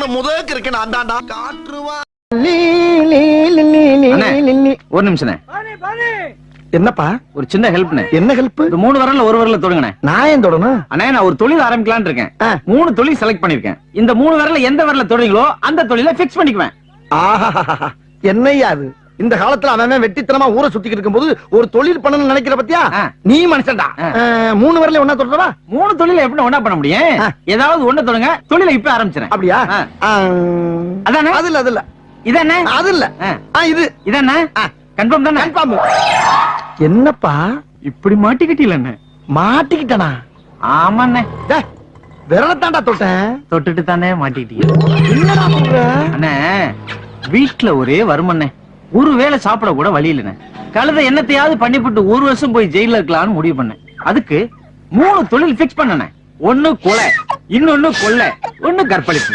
வாங்கின முதக்கு இருக்கேன் நான் தாண்டா காற்றுவா. ஒரு நிமிஷம் என்னப்பா? ஒரு சின்ன ஹெல்ப்னே என்ன ஹெல்ப் மூணு வரல ஒரு வரல தொடுங்கண்ணே நான் ஏன் தொடணும்? அண்ணே நான் ஒரு தொழில் ஆரம்பிக்கலாம்னு இருக்கேன். மூணு தொழில் செலக்ட் பண்ணிருக்கேன் இந்த மூணு வரல எந்த வரல தொடுறீங்களோ அந்த தொழிலை ஃபிக்ஸ் பண்ணிக்குவேன். ஆஹா என்னய்யா அது? இந்த காலத்துல அவன் வெட்டித்தனமா ஊரை சுத்திக்கிட்டு இருக்கும்போது ஒரு தொழில் பண்ணணும்னு நினைக்கிற பத்தியா. நீ மனுஷன்டா. மூணு வரல ஒன்னா தொடரவா மூணு தொழில எப்படி ஒண்ணா பண்ண முடியும். ஏதாவது ஒண்ணு தொடுங்க. தொழிலை இப்ப ஆரம்பிச்சிடறேன். அப்படியா. அதானே? அது இல்ல அது இல்ல. இதானே அது இல்ல. இது. இதானே. கன்ஃபார்ம் தானே? கன்ஃபார்ம். என்னப்பா? இப்படி மாட்டிக்கிட்டீல மாட்டிக்கிட்டனா? ஆமாண்ணே. டேய், விரலத்தாண்டா தொட்டேன். தொட்டுட்டு தானே மாட்டிக்கிட்டீங்க. என்னடா சொல்ற? அண்ணே வீட்டுல ஒரே வருமண்ணே ஒரு வேளை சாப்பிட கூட வழி இல்லைன்னு கழுத என்னத்தையாவது பண்ணிவிட்டு ஒரு வருஷம் போய் ஜெயில இருக்கலாம்னு முடிவு பண்ணேன். அதுக்கு மூணு தொழில் பிக்ஸ் பண்ணனேன் ஒண்ணு கொலை இன்னொன்னு கொள்ளை ஒண்ணு கற்பழிப்பு.